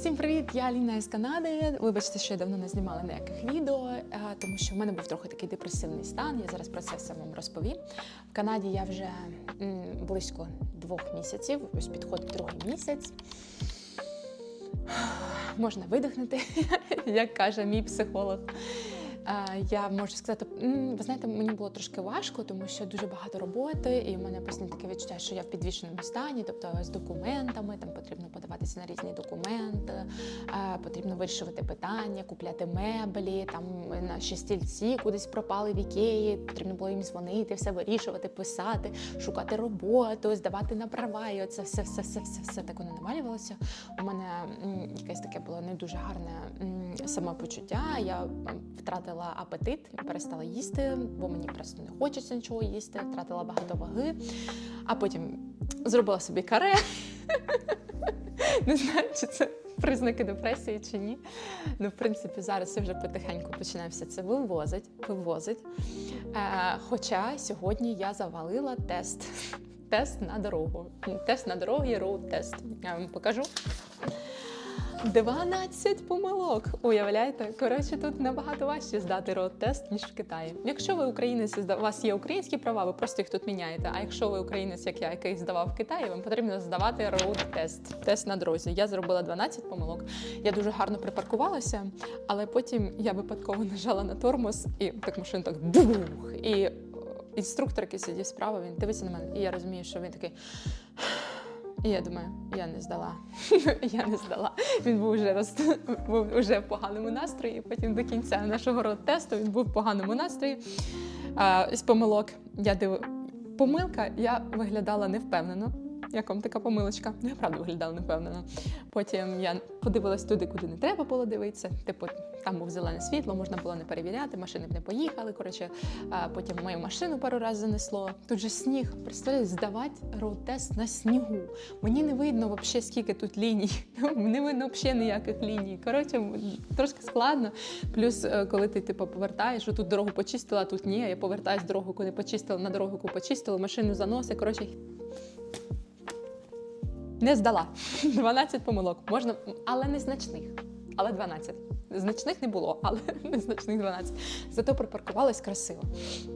Всім привіт! Я Аліна із Канади. Вибачте, що я давно не знімала ніяких відео, е, тому що в мене був трохи такий депресивний стан. Я зараз про це вам розповім. В Канаді я вже близько двох місяців, ось підходить другий місяць. Можна видихнути, як каже мій психолог. Я можу сказати, ви знаєте, мені було трошки важко, тому що дуже багато роботи, і в мене постійно таке відчуття, що я в підвішеному стані, тобто з документами, там потрібно подаватися на різні документи, потрібно вирішувати питання, купляти меблі, там наші стільці кудись пропали в ікеї, потрібно було їм дзвонити, все вирішувати, писати, шукати роботу, здавати на права. І оце все, все, все, все, все так воно навалювалося. У мене якесь таке було не дуже гарне самопочуття. Я м, втратила апетит, перестала їсти, бо мені просто не хочеться нічого їсти, втратила багато ваги, а потім зробила собі каре. Не знаю, чи це признаки депресії чи ні. Ну, в принципі, зараз я вже потихеньку починаю все це вивозить, вивозить. Е, хоча сьогодні я завалила тест. Тест на дорогу. Тест на дорогу роуд-тест. Я вам покажу. 12 помилок. Уявляєте? Коротше, тут набагато важче здати роуд-тест, ніж в Китаї. Якщо ви українець, у вас є українські права, ви просто їх тут міняєте. А якщо ви українець, як я, який здавав в Китаї, вам потрібно здавати роуд-тест. Тест на дорозі. Я зробила 12 помилок. Я дуже гарно припаркувалася, але потім я випадково нажала на тормоз, і так машина так бух. І е, інструктор, який сидів справа, він дивиться на мене, і я розумію, що він такий. І я думаю, я не здала. я не здала. Він був вже роз... був вже в поганому настрої. Потім до кінця нашого рот-тесту він був в поганому настрої. А, з помилок я див... Помилка, я виглядала невпевнено. Як вам така помилочка? Ну, я правда виглядала невпевнено. Потім я подивилась туди, куди не треба було дивитися. Типу, там був зелене світло, можна було не перевіряти, машини б не поїхали. Коротше, потім мою машину пару разів занесло. Тут же сніг. Представляєте, здавати роуд-тест на снігу. Мені не видно взагалі, скільки тут ліній. Не видно взагалі ніяких ліній. Коротше, трошки складно. Плюс, е, коли ти типу, повертаєш, що тут дорогу почистила, а тут ні. Я повертаюсь дорогу, куди почистила, на дорогу, яку почистила, машину заносить. Коротше, не здала. 12 помилок. Можна, але незначних. Але 12. Значних не було, але незначних 12. Зато припаркувалась красиво.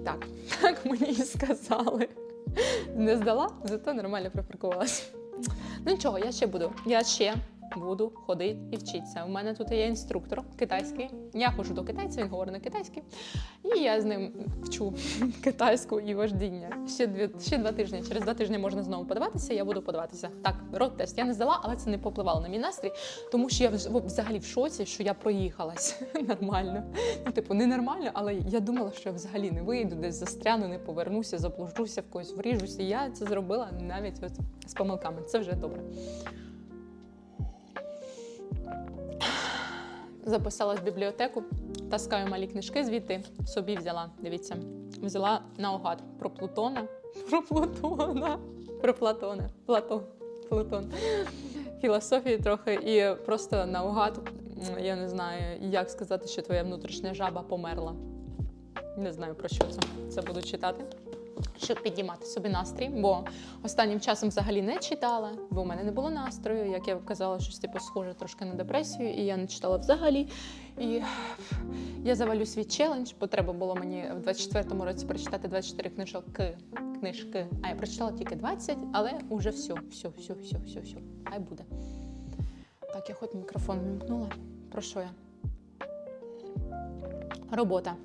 Так, так мені і сказали. Не здала, зато нормально припаркувалась. Ну нічого, я ще буду. Я ще буду ходити і вчитися. У мене тут є інструктор китайський. Я ходжу до китайця, він говорить на китайській. І я з ним вчу китайську і вождіння. Ще дві ще два тижні. Через два тижні можна знову подаватися. Я буду подаватися. Так, рот-тест я не здала, але це не попливало на мій настрій, тому що я взагалі в шоці, що я проїхалась нормально. Ну, типу, не нормально, але я думала, що я взагалі не вийду, десь застряну, не повернуся, заблужуся, в когось вріжуся. Я це зробила навіть от з помилками. Це вже добре. Записалась в бібліотеку, таскаю малі книжки звідти, собі взяла. Дивіться, взяла наугад про Плутона, про Плутона, про Платона, Платон, Плутон. Філософії трохи і просто наугад, я не знаю, як сказати, що твоя внутрішня жаба померла. Не знаю про що це. Це буду читати. Щоб підіймати собі настрій, бо останнім часом взагалі не читала, бо в мене не було настрою. Як я казала, щось типу схоже трошки на депресію, і я не читала взагалі. І я завалю свій челендж, бо треба було мені в 24-му році прочитати 24 книжки, книжки. А я прочитала тільки 20, але вже все, все, все, все, все, все. Хай буде. Так, я хоч мікрофон вимкнула. Про що я? Робота.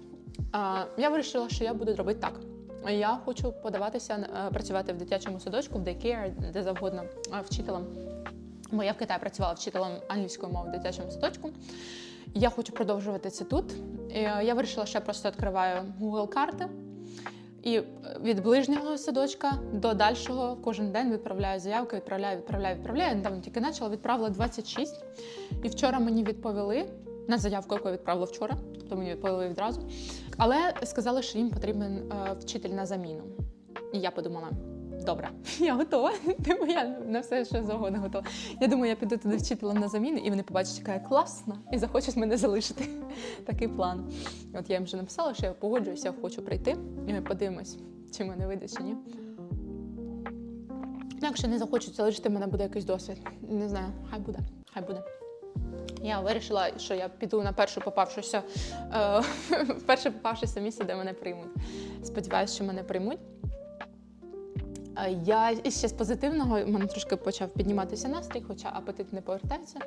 А, я вирішила, що я буду робити так. Я хочу подаватися е, працювати в дитячому садочку, в дейкер, де завгодно е, вчителем. Бо я в Китаї працювала вчителем англійської мови в дитячому садочку. Я хочу продовжувати це тут. Е, Я вирішила, що я просто відкриваю Google карти і від ближнього садочка до дальшого кожен день відправляю заявки, відправляю, відправляю, відправляю. Недавно тільки почала, відправила 26. І вчора мені відповіли на заявку, яку я відправила вчора, тобто мені відповіли відразу. Але сказали, що їм потрібен е, вчитель на заміну. І я подумала. Добре, я готова. Типу я на все, що завгодно готова. Я думаю, я піду туди вчителем на заміну, і вони побачать, яка я класна, і захочуть мене залишити. Такий план. От я їм вже написала, що я погоджуюся, хочу прийти. І ми подивимось, чи мене вийде, чи ні. Ну, Якщо не захочуть залишити, в мене буде якийсь досвід. Не знаю, хай буде, хай буде. Я вирішила, що я піду на першу попавшуся, е, перше попавшеся місце, де мене приймуть. Сподіваюся, що мене приймуть. Е, Я і ще з позитивного в мене трошки почав підніматися настрій, хоча апетит не повертається.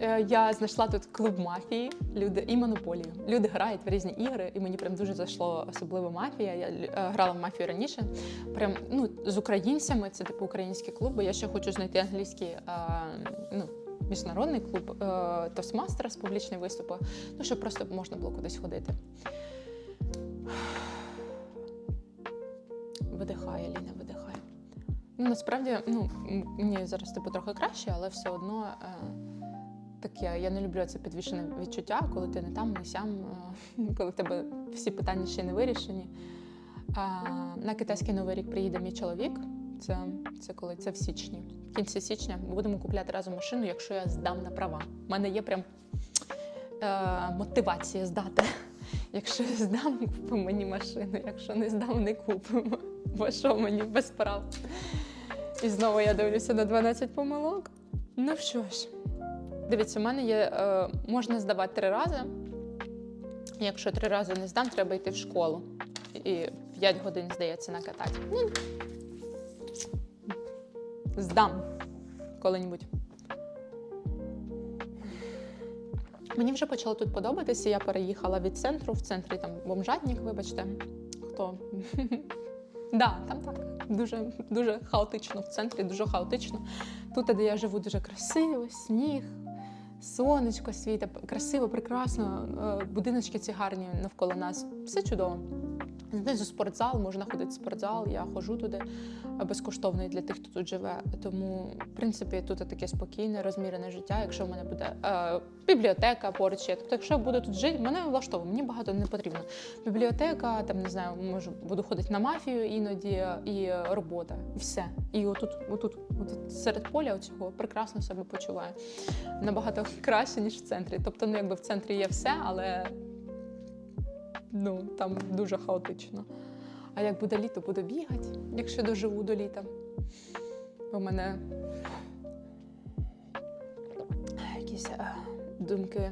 Е, Я знайшла тут клуб мафії, люди і монополію. Люди грають в різні ігри, і мені прям дуже зайшло особливо мафія. Я е, грала в мафію раніше. Прям ну з українцями, це типу українські клуби. Я ще хочу знайти англійський е, ну, міжнародний клуб е, Toastmasters, публічні виступи. Ну щоб просто можна було кудись ходити. Видихає, Ліна, видихає. Ну, насправді, ну, мені зараз типу трохи краще, але все одно е, таке. Я не люблю це підвішене відчуття, коли ти не там, не сям, е, коли в тебе всі питання ще не вирішені. А, на китайський новий рік приїде мій чоловік. Це, це коли це в січні. Кінці січня ми будемо купляти разом машину, якщо я здам на права. У мене є прям е, мотивація здати. Якщо я здам, купимо мені машину. Якщо не здам, не купимо. Бо що мені без прав? І знову я дивлюся на 12 помилок. Ну що ж, дивіться, у мене є. Е, можна здавати три рази. Якщо три рази не здам, треба йти в школу. І 5 годин, здається, накатати. Ну, здам коли-небудь. Мені вже почало тут подобатися. Я переїхала від центру. В центрі там бомжатник, вибачте. Хто? Да, там так. Дуже, дуже хаотично в центрі, дуже хаотично. Тут, де я живу, дуже красиво, сніг, сонечко світе, красиво, прекрасно. Е, Будиночки ці гарні навколо нас. Все чудово. Знизу спортзал, можна ходити в спортзал. Я ходжу туди е, безкоштовний для тих, хто тут живе. Тому, в принципі, тут таке спокійне, розмірене життя. Якщо в мене буде е, бібліотека поруч, є. тобто, якщо я буду тут жити, мене влаштовує, мені багато не потрібно. Бібліотека, там не знаю, можу буду ходити на мафію іноді, і робота, і все. І отут, отут, отут серед поля цього прекрасно себе почуваю. Набагато краще, ніж в центрі. Тобто, ну якби в центрі є все, але ну там дуже хаотично. А як буде літо, буду бігати, якщо доживу до літа. У мене якісь е, думки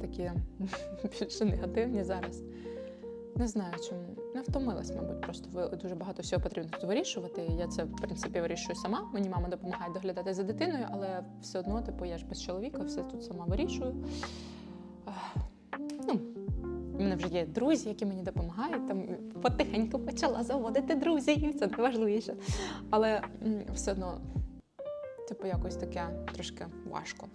такі більше негативні зараз. Не знаю чому. Не втомилась, мабуть, просто дуже багато всього потрібно тут вирішувати. Я це, в принципі, вирішую сама. Мені мама допомагає доглядати за дитиною, але все одно, типу, я ж без чоловіка, все тут сама вирішую. Мене вже є друзі, які мені допомагають. Там потихеньку почала заводити друзів, це найважливіше. Але все одно, типу, якось таке трошки важко.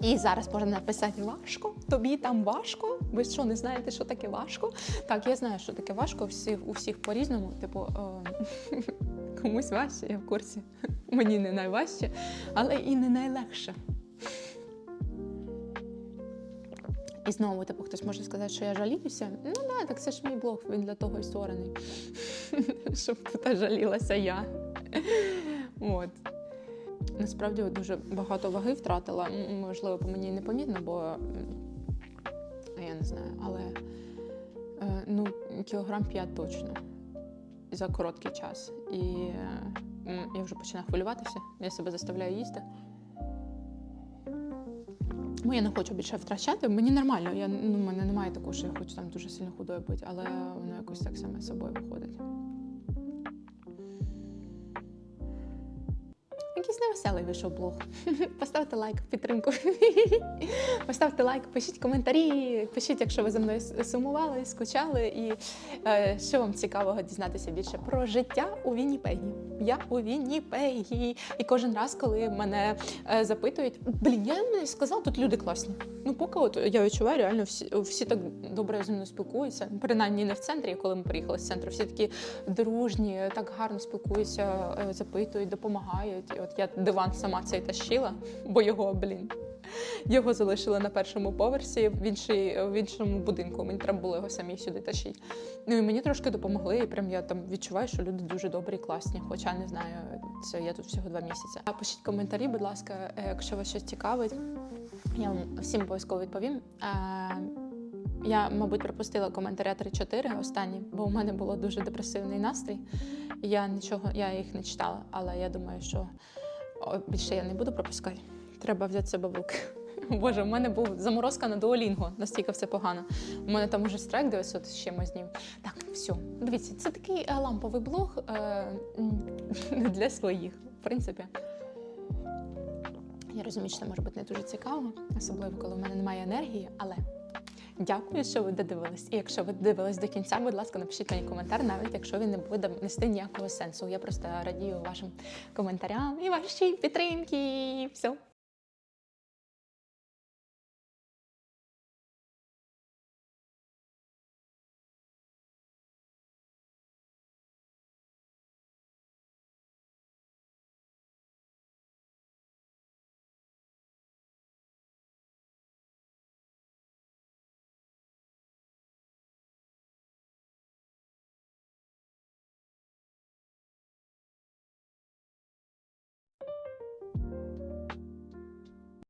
І зараз можна написати важко. Тобі там важко? Ви що, не знаєте, що таке важко? Так, я знаю, що таке важко. У всіх, у всіх по-різному. Типу, е, комусь важче, я в курсі. Мені не найважче, але і не найлегше. І знову, типу, хтось може сказати, що я жаліюся. Ну да, так це ж мій блог, він для того і створений. Щоб тут жалілася я. От. Насправді дуже багато ваги втратила. Можливо, по мені непомітно, бо я не знаю, але е, ну, кілограм 5 точно за короткий час. І я вже починаю хвилюватися, я себе заставляю їсти. Бо я не хочу більше втрачати. Мені нормально. Я ну, мене немає такого, що я хочу там дуже сильно худою бути, але воно якось так саме собою виходить. Якийсь невеселий вийшов блог. Поставте лайк, підтримку. Поставте лайк, пишіть коментарі, пишіть, якщо ви за мною сумували, скучали, і е, що вам цікавого дізнатися більше про життя у Вінніпегі. Я у Вінніпегі. І кожен раз, коли мене е, запитують, блін, я не сказала, тут люди класні. Ну, поки от я відчуваю, реально всі, всі так добре зі мною спілкуються. Принаймні не в центрі, коли ми приїхали з центру. Всі такі дружні, так гарно спілкуються, е, запитують, допомагають. І от я диван сама цей тащила, бо його, блін. Його залишили на першому поверсі в, іншій, в іншому будинку. Мені треба було його самі сюди тащити. Ну і мені трошки допомогли. І прям я там відчуваю, що люди дуже добрі, класні. Хоча не знаю, це я тут всього два місяці. А пишіть коментарі, будь ласка, е, якщо вас щось цікавить. Я вам всім обов'язково відповім. Е, Я, мабуть, пропустила коментаря 3-4 останні, бо у мене було дуже депресивний настрій. Я нічого, я їх не читала, але я думаю, що О, більше я не буду пропускати. Треба взяти себе в руки. Боже, в мене був заморозка на дуолінго, настільки все погано. У мене там уже страйк 900 з чимось днів. Так, все. Дивіться, це такий е, ламповий блог е, для своїх, в принципі. Я розумію, що це може бути не дуже цікаво, особливо коли в мене немає енергії, але дякую, що ви додивились. І якщо ви дивились до кінця, будь ласка, напишіть мені коментар, навіть якщо він не буде нести ніякого сенсу. Я просто радію вашим коментарям і вашій підтримці. Все,